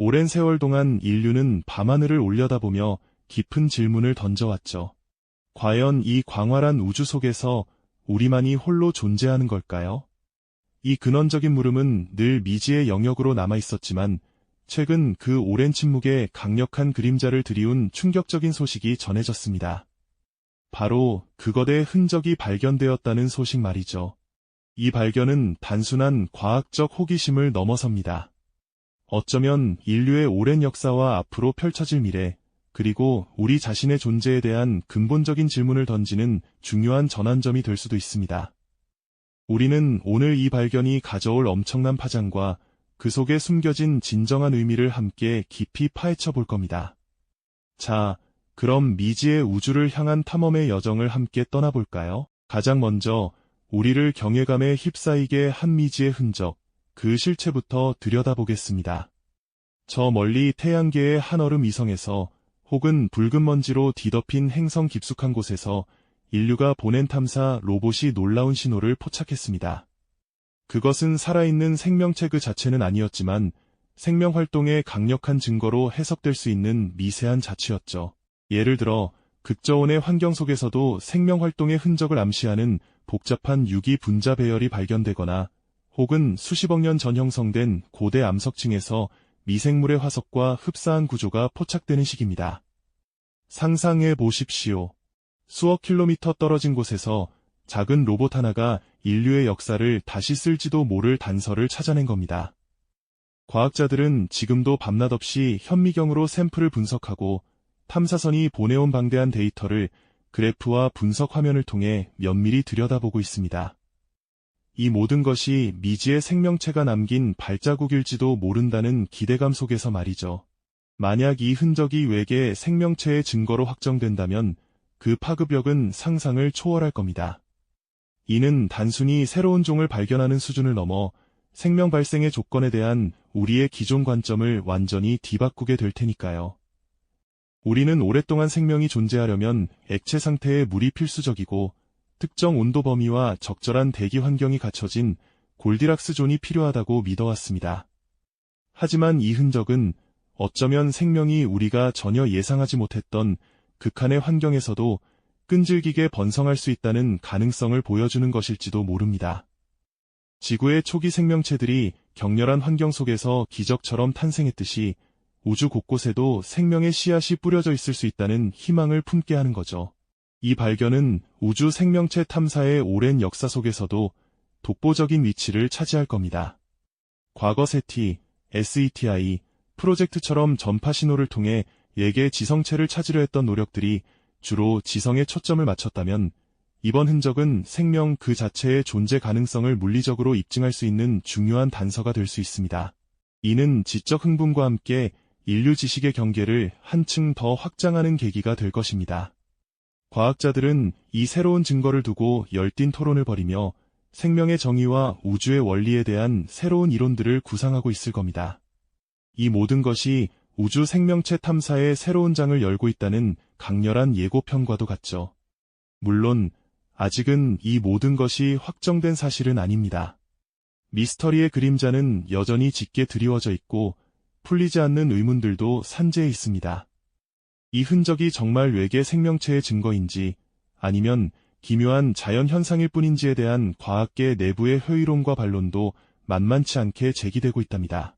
오랜 세월 동안 인류는 밤하늘을 올려다보며 깊은 질문을 던져왔죠. 과연 이 광활한 우주 속에서 우리만이 홀로 존재하는 걸까요? 이 근원적인 물음은 늘 미지의 영역으로 남아 있었지만 최근 그 오랜 침묵에 강력한 그림자를 들이운 충격적인 소식이 전해졌습니다. 바로 그것의 흔적이 발견되었다는 소식 말이죠. 이 발견은 단순한 과학적 호기심을 넘어섭니다. 어쩌면 인류의 오랜 역사와 앞으로 펼쳐질 미래, 그리고 우리 자신의 존재에 대한 근본적인 질문을 던지는 중요한 전환점이 될 수도 있습니다. 우리는 오늘 이 발견이 가져올 엄청난 파장과 그 속에 숨겨진 진정한 의미를 함께 깊이 파헤쳐 볼 겁니다. 자, 그럼 미지의 우주를 향한 탐험의 여정을 함께 떠나볼까요? 가장 먼저 우리를 경외감에 휩싸이게 한 미지의 흔적, 그 실체부터 들여다보겠습니다. 저 멀리 태양계의 한얼음 위성에서 혹은 붉은 먼지로 뒤덮인 행성 깊숙한 곳에서 인류가 보낸 탐사 로봇이 놀라운 신호를 포착했습니다. 그것은 살아있는 생명체 그 자체는 아니었지만 생명 활동의 강력한 증거로 해석될 수 있는 미세한 자취였죠. 예를 들어 극저온의 환경 속에서도 생명 활동의 흔적을 암시하는 복잡한 유기 분자 배열이 발견되거나 혹은 수십억 년 전 형성된 고대 암석층에서 미생물의 화석과 흡사한 구조가 포착되는 시기입니다. 상상해 보십시오. 수억 킬로미터 떨어진 곳에서 작은 로봇 하나가 인류의 역사를 다시 쓸지도 모를 단서를 찾아낸 겁니다. 과학자들은 지금도 밤낮 없이 현미경으로 샘플을 분석하고 탐사선이 보내온 방대한 데이터를 그래프와 분석 화면을 통해 면밀히 들여다보고 있습니다. 이 모든 것이 미지의 생명체가 남긴 발자국일지도 모른다는 기대감 속에서 말이죠. 만약 이 흔적이 외계 생명체의 증거로 확정된다면 그 파급력은 상상을 초월할 겁니다. 이는 단순히 새로운 종을 발견하는 수준을 넘어 생명 발생의 조건에 대한 우리의 기존 관점을 완전히 뒤바꾸게 될 테니까요. 우리는 오랫동안 생명이 존재하려면 액체 상태의 물이 필수적이고 특정 온도 범위와 적절한 대기 환경이 갖춰진 골디락스 존이 필요하다고 믿어왔습니다. 하지만 이 흔적은 어쩌면 생명이 우리가 전혀 예상하지 못했던 극한의 환경에서도 끈질기게 번성할 수 있다는 가능성을 보여주는 것일지도 모릅니다. 지구의 초기 생명체들이 격렬한 환경 속에서 기적처럼 탄생했듯이 우주 곳곳에도 생명의 씨앗이 뿌려져 있을 수 있다는 희망을 품게 하는 거죠. 이 발견은 우주 생명체 탐사의 오랜 역사 속에서도 독보적인 위치를 차지할 겁니다. 과거 세티, SETI, 프로젝트처럼 전파 신호를 통해 예계 지성체를 찾으려 했던 노력들이 주로 지성에 초점을 맞췄다면 이번 흔적은 생명 그 자체의 존재 가능성을 물리적으로 입증할 수 있는 중요한 단서가 될 수 있습니다. 이는 지적 흥분과 함께 인류 지식의 경계를 한층 더 확장하는 계기가 될 것입니다. 과학자들은 이 새로운 증거를 두고 열띤 토론을 벌이며 생명의 정의와 우주의 원리에 대한 새로운 이론들을 구상하고 있을 겁니다. 이 모든 것이 우주 생명체 탐사의 새로운 장을 열고 있다는 강렬한 예고편과도 같죠. 물론 아직은 이 모든 것이 확정된 사실은 아닙니다. 미스터리의 그림자는 여전히 짙게 드리워져 있고 풀리지 않는 의문들도 산재해 있습니다. 이 흔적이 정말 외계 생명체의 증거인지 아니면 기묘한 자연 현상일 뿐인지에 대한 과학계 내부의 회의론과 반론도 만만치 않게 제기되고 있답니다.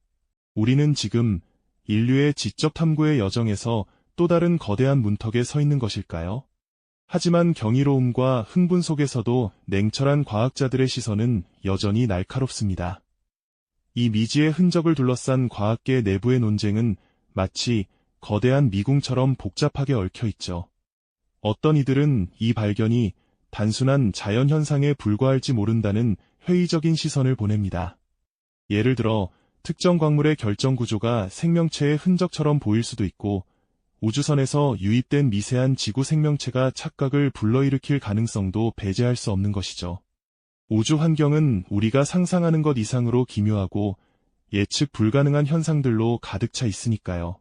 우리는 지금 인류의 지적 탐구의 여정에서 또 다른 거대한 문턱에 서 있는 것일까요? 하지만 경이로움과 흥분 속에서도 냉철한 과학자들의 시선은 여전히 날카롭습니다. 이 미지의 흔적을 둘러싼 과학계 내부의 논쟁은 마치 거대한 미궁처럼 복잡하게 얽혀 있죠. 어떤 이들은 이 발견이 단순한 자연현상에 불과할지 모른다는 회의적인 시선을 보냅니다. 예를 들어 특정 광물의 결정 구조가 생명체의 흔적처럼 보일 수도 있고 우주선에서 유입된 미세한 지구 생명체가 착각을 불러일으킬 가능성도 배제할 수 없는 것이죠. 우주 환경은 우리가 상상하는 것 이상으로 기묘하고 예측 불가능한 현상들로 가득 차 있으니까요.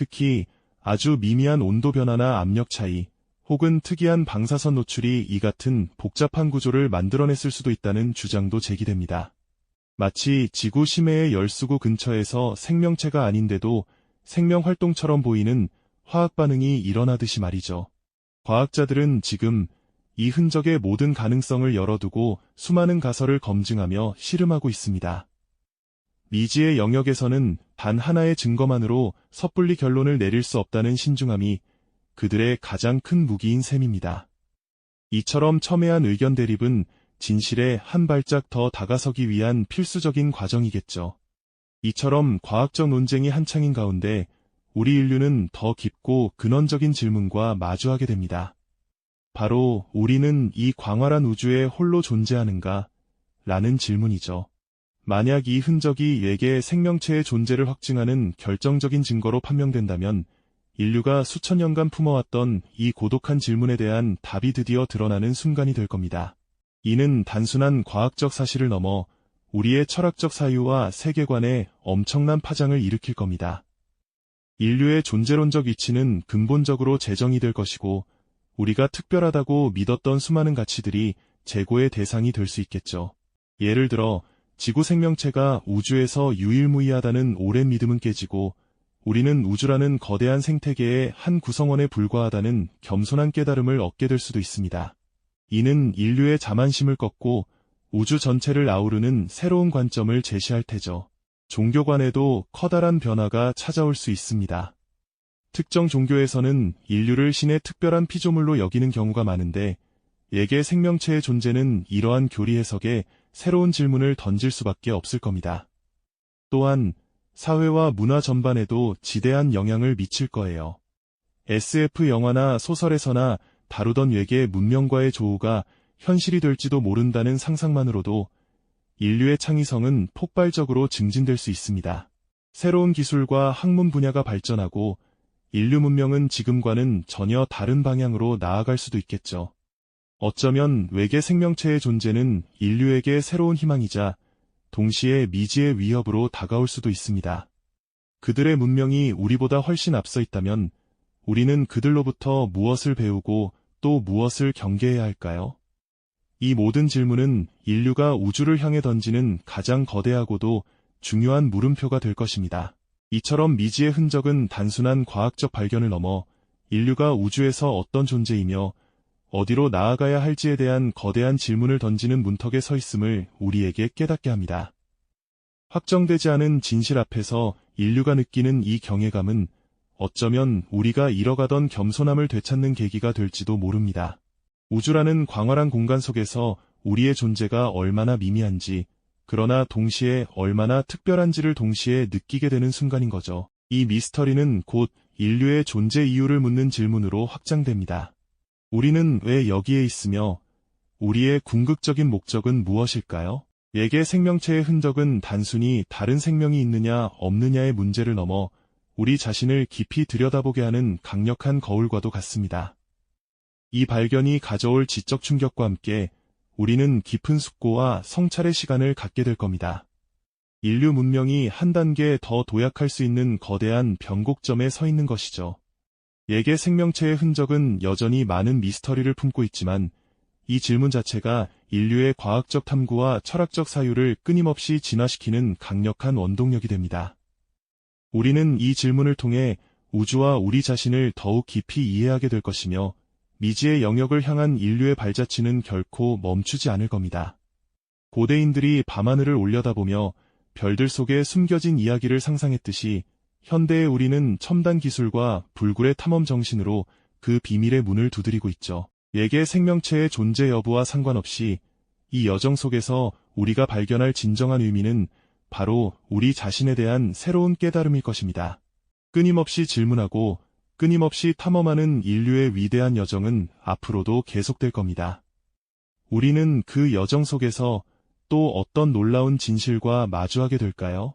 특히 아주 미미한 온도 변화나 압력 차이, 혹은 특이한 방사선 노출이 이 같은 복잡한 구조를 만들어냈을 수도 있다는 주장도 제기됩니다. 마치 지구 심해의 열수구 근처에서 생명체가 아닌데도 생명 활동처럼 보이는 화학 반응이 일어나듯이 말이죠. 과학자들은 지금 이 흔적의 모든 가능성을 열어두고 수많은 가설을 검증하며 실험하고 있습니다. 미지의 영역에서는 단 하나의 증거만으로 섣불리 결론을 내릴 수 없다는 신중함이 그들의 가장 큰 무기인 셈입니다. 이처럼 첨예한 의견 대립은 진실에 한 발짝 더 다가서기 위한 필수적인 과정이겠죠. 이처럼 과학적 논쟁이 한창인 가운데 우리 인류는 더 깊고 근원적인 질문과 마주하게 됩니다. 바로 우리는 이 광활한 우주에 홀로 존재하는가? 라는 질문이죠. 만약 이 흔적이 외계 생명체의 존재를 확증하는 결정적인 증거로 판명된다면 인류가 수천 년간 품어왔던 이 고독한 질문에 대한 답이 드디어 드러나는 순간이 될 겁니다. 이는 단순한 과학적 사실을 넘어 우리의 철학적 사유와 세계관에 엄청난 파장을 일으킬 겁니다. 인류의 존재론적 위치는 근본적으로 재정이 될 것이고 우리가 특별하다고 믿었던 수많은 가치들이 재고의 대상이 될 수 있겠죠. 예를 들어 지구 생명체가 우주에서 유일무이하다는 오랜 믿음은 깨지고 우리는 우주라는 거대한 생태계의 한 구성원에 불과하다는 겸손한 깨달음을 얻게 될 수도 있습니다. 이는 인류의 자만심을 꺾고 우주 전체를 아우르는 새로운 관점을 제시할 테죠. 종교관에도 커다란 변화가 찾아올 수 있습니다. 특정 종교에서는 인류를 신의 특별한 피조물로 여기는 경우가 많은데 예계 생명체의 존재는 이러한 교리 해석에 새로운 질문을 던질 수밖에 없을 겁니다. 또한 사회와 문화 전반에도 지대한 영향을 미칠 거예요. SF 영화나 소설에서나 다루던 외계 문명과의 조우가 현실이 될지도 모른다는 상상만으로도 인류의 창의성은 폭발적으로 증진될 수 있습니다. 새로운 기술과 학문 분야가 발전하고 인류 문명은 지금과는 전혀 다른 방향으로 나아갈 수도 있겠죠. 어쩌면 외계 생명체의 존재는 인류에게 새로운 희망이자 동시에 미지의 위협으로 다가올 수도 있습니다. 그들의 문명이 우리보다 훨씬 앞서 있다면 우리는 그들로부터 무엇을 배우고 또 무엇을 경계해야 할까요? 이 모든 질문은 인류가 우주를 향해 던지는 가장 거대하고도 중요한 물음표가 될 것입니다. 이처럼 미지의 흔적은 단순한 과학적 발견을 넘어 인류가 우주에서 어떤 존재이며 어디로 나아가야 할지에 대한 거대한 질문을 던지는 문턱에 서 있음을 우리에게 깨닫게 합니다. 확정되지 않은 진실 앞에서 인류가 느끼는 이 경외감은 어쩌면 우리가 잃어가던 겸손함을 되찾는 계기가 될지도 모릅니다. 우주라는 광활한 공간 속에서 우리의 존재가 얼마나 미미한지, 그러나 동시에 얼마나 특별한지를 동시에 느끼게 되는 순간인 거죠. 이 미스터리는 곧 인류의 존재 이유를 묻는 질문으로 확장됩니다. 우리는 왜 여기에 있으며 우리의 궁극적인 목적은 무엇일까요? 예계 생명체의 흔적은 단순히 다른 생명이 있느냐 없느냐의 문제를 넘어 우리 자신을 깊이 들여다보게 하는 강력한 거울과도 같습니다. 이 발견이 가져올 지적 충격과 함께 우리는 깊은 숙고와 성찰의 시간을 갖게 될 겁니다. 인류 문명이 한 단계 더 도약할 수 있는 거대한 변곡점에 서 있는 것이죠. 예계 생명체의 흔적은 여전히 많은 미스터리를 품고 있지만 이 질문 자체가 인류의 과학적 탐구와 철학적 사유를 끊임없이 진화시키는 강력한 원동력이 됩니다. 우리는 이 질문을 통해 우주와 우리 자신을 더욱 깊이 이해하게 될 것이며 미지의 영역을 향한 인류의 발자취는 결코 멈추지 않을 겁니다. 고대인들이 밤하늘을 올려다보며 별들 속에 숨겨진 이야기를 상상했듯이 현대의 우리는 첨단 기술과 불굴의 탐험 정신으로 그 비밀의 문을 두드리고 있죠. 예계 생명체의 존재 여부와 상관없이 이 여정 속에서 우리가 발견할 진정한 의미는 바로 우리 자신에 대한 새로운 깨달음일 것입니다. 끊임없이 질문하고 끊임없이 탐험하는 인류의 위대한 여정은 앞으로도 계속될 겁니다. 우리는 그 여정 속에서 또 어떤 놀라운 진실과 마주하게 될까요?